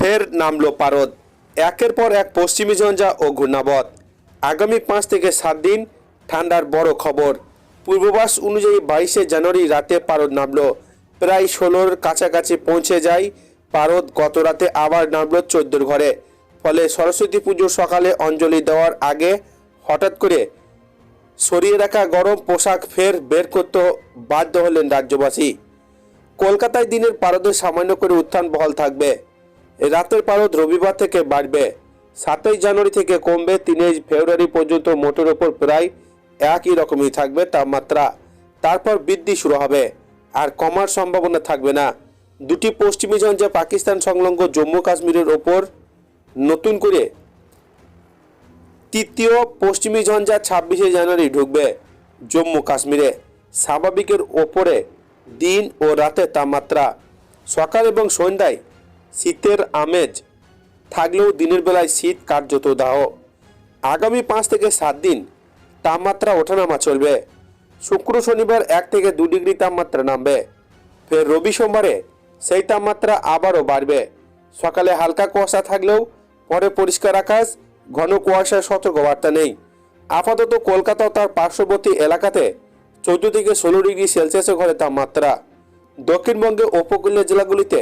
ফের নামলো পারদ। একের পর এক পশ্চিমী ঝঞ্ঝা ও ঘূর্ণাবত। আগামী পাঁচ থেকে সাত দিন ঠান্ডার বড় খবর। পূর্বাভাস অনুযায়ী বাইশে জানুয়ারি রাতে পারদ নামল। প্রায় ষোলোর কাছাকাছি পৌঁছে যায় পারদ, গত রাতে আবার নামলো চোদ্দোর ঘরে। ফলে সরস্বতী পুজোর সকালে অঞ্জলি দেওয়ার আগে হঠাৎ করে সরিয়ে রাখা গরম পোশাক ফের বের করতে বাধ্য হলেন রাজ্যবাসী। কলকাতায় দিনের পারদের সামান্য করে উত্থান বহাল থাকবে। রাতের পারদ রবিবার থেকে বাড়বে। সাতই জানুয়ারি থেকে কমবে তিনই ফেব্রুয়ারি পর্যন্ত মোটের ওপর প্রায় একই রকমই থাকবে তাপমাত্রা। তারপর বৃদ্ধি শুরু হবে, আর কমার সম্ভাবনা থাকবে না। দুটি পশ্চিমী ঝঞ্ঝা পাকিস্তান সংলগ্ন জম্মু কাশ্মীরের ওপর নতুন করে তৃতীয় পশ্চিমী ঝঞ্ঝা ছাব্বিশে জানুয়ারি ঢুকবে জম্মু কাশ্মীরে। স্বাভাবিকের ওপরে দিন ও রাতের তাপমাত্রা। সকাল এবং সন্ধ্যায় শীতের আমেজ থাকলেও দিনের বেলায় শীত কার্যত দাহ। আগামী পাঁচ থেকে সাত দিন তাপমাত্রা ওঠানামা চলবে। শুক্র শনিবার এক থেকে দু ডিগ্রি তাপমাত্রা নামবে। ফের রবি সোমবারে সেই তাপমাত্রা আবারও বাড়বে। সকালে হালকা কুয়াশা থাকলেও পরে পরিষ্কার আকাশ, ঘন কুয়াশার সতর্কবার্তা নেই। আপাতত কলকাতা ও তার পার্শ্ববর্তী এলাকাতে চোদ্দ থেকে ষোলো ডিগ্রি সেলসিয়াসের ঘরে তাপমাত্রা। দক্ষিণবঙ্গে উপকূলীয় জেলাগুলিতে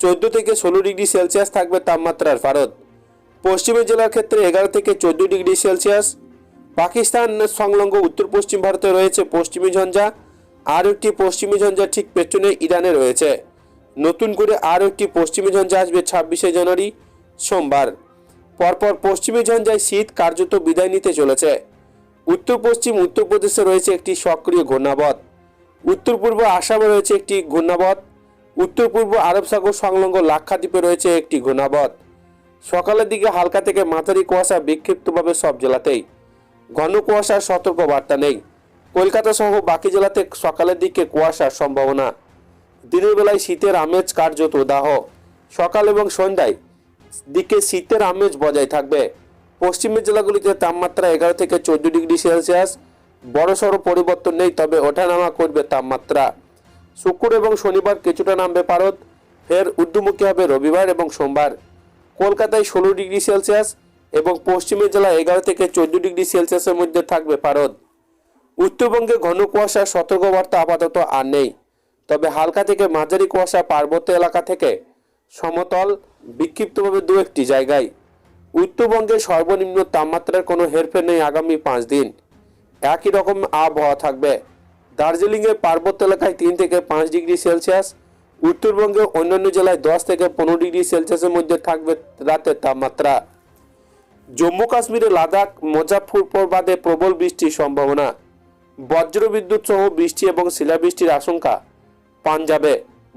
চোদ্দ থেকে ষোলো ডিগ্রি সেলসিয়াস থাকবে তাপমাত্রার ভারত পশ্চিমের জেলার ক্ষেত্রে এগারো থেকে চোদ্দ ডিগ্রি সেলসিয়াস। পাকিস্তান সংলগ্ন উত্তর পশ্চিম ভারতে রয়েছে পশ্চিমী ঝঞ্ঝা। আর একটি পশ্চিমী ঝঞ্ঝা ঠিক পেছনে ইরানে রয়েছে। নতুন করে আর একটি পশ্চিমী ঝঞ্ঝা আসবে ছাব্বিশে জানুয়ারি, সোমবার। পরপর পশ্চিমী ঝঞ্ঝায় শীত কার্যত বিদায় নিতে চলেছে। উত্তর পশ্চিম উত্তরপ্রদেশে রয়েছে একটি সক্রিয় ঘূর্ণাবত। উত্তর পূর্ব আসামে রয়েছে একটি ঘূর্ণাবত। উত্তর পূর্ব আরব সাগর সংলগ্ন লাক্ষাদ্বীপে রয়েছে একটি ঘূর্ণাবত। সকালের দিকে হালকা থেকে মাঝারি কুয়াশা বিক্ষিপ্তভাবে সব জেলাতেই। ঘন কুয়াশার সতর্ক বার্তা নেই। কলকাতা সহ বাকি জেলাতে সকালের দিকে কুয়াশার সম্ভাবনা। দিনের বেলায় শীতের আমেজ কার্যত দাহ সকাল এবং সন্ধ্যায় দিকে শীতের আমেজ বজায় থাকবে। পশ্চিমের জেলাগুলিতে তাপমাত্রা এগারো থেকে চোদ্দ ডিগ্রি সেলসিয়াস। বড়সড় পরিবর্তন নেই, তবে ওঠানামা করবে তাপমাত্রা। শুক্র এবং শনিবার কিছুটা নামবে পারদ, ফের ঊর্ধ্বমুখী হবে রবিবার এবং সোমবার। কলকাতায় ষোলো ডিগ্রি সেলসিয়াস এবং পশ্চিমের জেলা এগারো থেকে চোদ্দ ডিগ্রি সেলসিয়াসের মধ্যে থাকবে পারদ। উত্তরবঙ্গে ঘন কুয়াশার সতর্কবার্তা আপাতত আর নেই। তবে হালকা থেকে মাঝারি কুয়াশা পার্বত্য এলাকা থেকে সমতল, বিক্ষিপ্তভাবে দু একটি জায়গায়। উত্তরবঙ্গে সর্বনিম্ন তাপমাত্রার কোনো হেরফের নেই আগামী পাঁচ দিন। একই রকম আবহাওয়া থাকবে। দার্জিলিংয়ের পার্বত্য এলাকায় তিন থেকে পাঁচ ডিগ্রি সেলসিয়াস উত্তরবঙ্গে অন্যান্য জেলায় দশ থেকে পনেরো ডিগ্রি সেলসিয়াসের মধ্যে থাকবে রাতের তাপমাত্রা। জম্মু কাশ্মীরে লাদাখ মুজাফরপুর বাদে প্রবল বৃষ্টির সম্ভাবনা। বজ্রবিদ্যুৎ সহ বৃষ্টি এবং শিলাবৃষ্টির আশঙ্কা পাঞ্জাবে।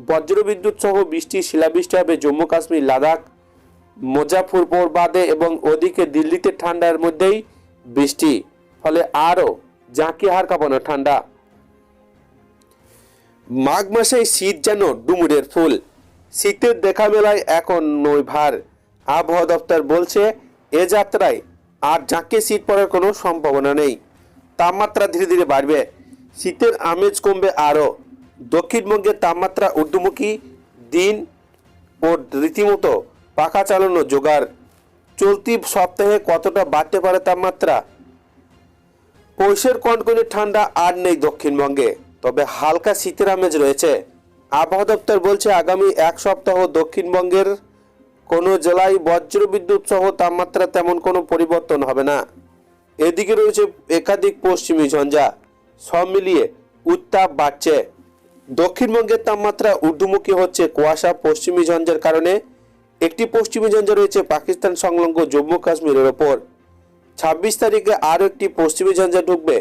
বজ্রবিদ্যুৎ সহ বৃষ্টি, শিলাবৃষ্টি হবে জম্মু কাশ্মীর, লাদাখ মুজাফরপুর বাদে এবং ওদিকে দিল্লিতে ঠান্ডার মধ্যেই বৃষ্টি। ফলে আরও জাঁকি হার কাঁপানো ঠান্ডা। মাঘ মাসে শীত যেন ডুমুরের ফুল। শীতের দেখা মেলায় এখন নই ভার আবহাওয়া দপ্তর বলছে, এ যাত্রায় আর ঝাঁকে শীত পড়ার কোনো সম্ভাবনা নেই। তাপমাত্রা ধীরে ধীরে বাড়বে। শীতের আমেজ কমবে আরও। দক্ষিণবঙ্গের তাপমাত্রা ঊর্ধ্বমুখী দিন ও রীতিমতো পাখা চালানো জোগাড়। চলতি সপ্তাহে কতটা বাড়তে পারে তাপমাত্রা? পৌষের কনকনে ঠান্ডা আর নেই দক্ষিণবঙ্গে। তবে হালকা শীতের আমেজ রয়েছে। আবহাওয়া দপ্তর বলছে, আগামী এক সপ্তাহ দক্ষিণবঙ্গের কোনো জেলায় বজ্রবিদ্যুৎ সহ তাপমাত্রা তেমন কোনো পরিবর্তন হবে না। এদিকে রয়েছে একাধিক পশ্চিমী ঝঞ্ঝা, সব মিলিয়ে উত্তাপ বাড়ছে। দক্ষিণবঙ্গের তাপমাত্রা ঊর্ধ্বমুখী হচ্ছে কুয়াশা, পশ্চিমী ঝঞ্ঝার কারণে। একটি পশ্চিমী ঝঞ্ঝা রয়েছে পাকিস্তান সংলগ্ন জম্মু কাশ্মীরের ওপর। ছাব্বিশ তারিখে আরও একটি পশ্চিমী ঝঞ্ঝা ঢুকবে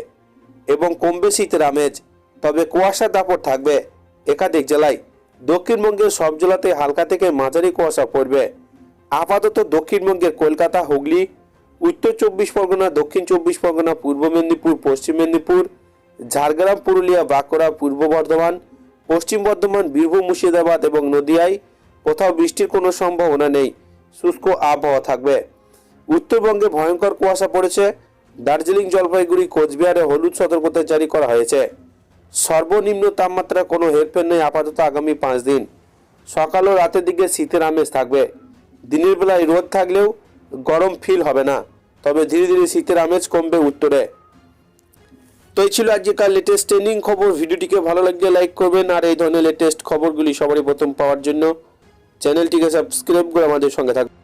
এবং কমবে শীতের আমেজ। তবে কুয়াশা দাপট থাকবে। একাধিক জেলায় দক্ষিণবঙ্গের সব জেলাতে হালকা থেকে মাঝারি কুয়াশা পড়বে। আপাতত দক্ষিণবঙ্গের কলকাতা, হুগলি, উত্তর চব্বিশ পরগনা, দক্ষিণ চব্বিশ পরগনা, পূর্ব মেদিনীপুর, পশ্চিম মেদিনীপুর, ঝাড়গ্রাম, পুরুলিয়া, বাঁকুড়া, পূর্ব বর্ধমান, পশ্চিম বর্ধমান, বীরভূম, মুর্শিদাবাদ এবং নদিয়ায় কোথাও বৃষ্টির কোনো সম্ভাবনা নেই। শুষ্ক আবহাওয়া থাকবে। উত্তরবঙ্গে ভয়ঙ্কর কুয়াশা পড়েছে। দার্জিলিং, জলপাইগুড়ি, কোচবিহারে হলুদ সতর্কতা জারি করা হয়েছে। সর্বনিম্ন তাপমাত্রা কোনো হেরফের নেই আপাতত আগামী পাঁচ দিন। সকাল ও রাতের দিকে শীতের আমেজ থাকবে। দিনের বেলায় রোদ থাকলেও গরম ফিল হবে না, তবে ধীরে ধীরে শীতের আমেজ কমবে উত্তরে। তো এই ছিল আজকেকার লেটেস্ট ট্রেন্ডিং খবর। ভিডিওটিকে ভালো লাগলে লাইক করবেন। আর এই ধরনের লেটেস্ট খবরগুলি সবারই প্রথম পাওয়ার জন্য চ্যানেলটিকে সাবস্ক্রাইব করে আমাদের সঙ্গে থাকবেন।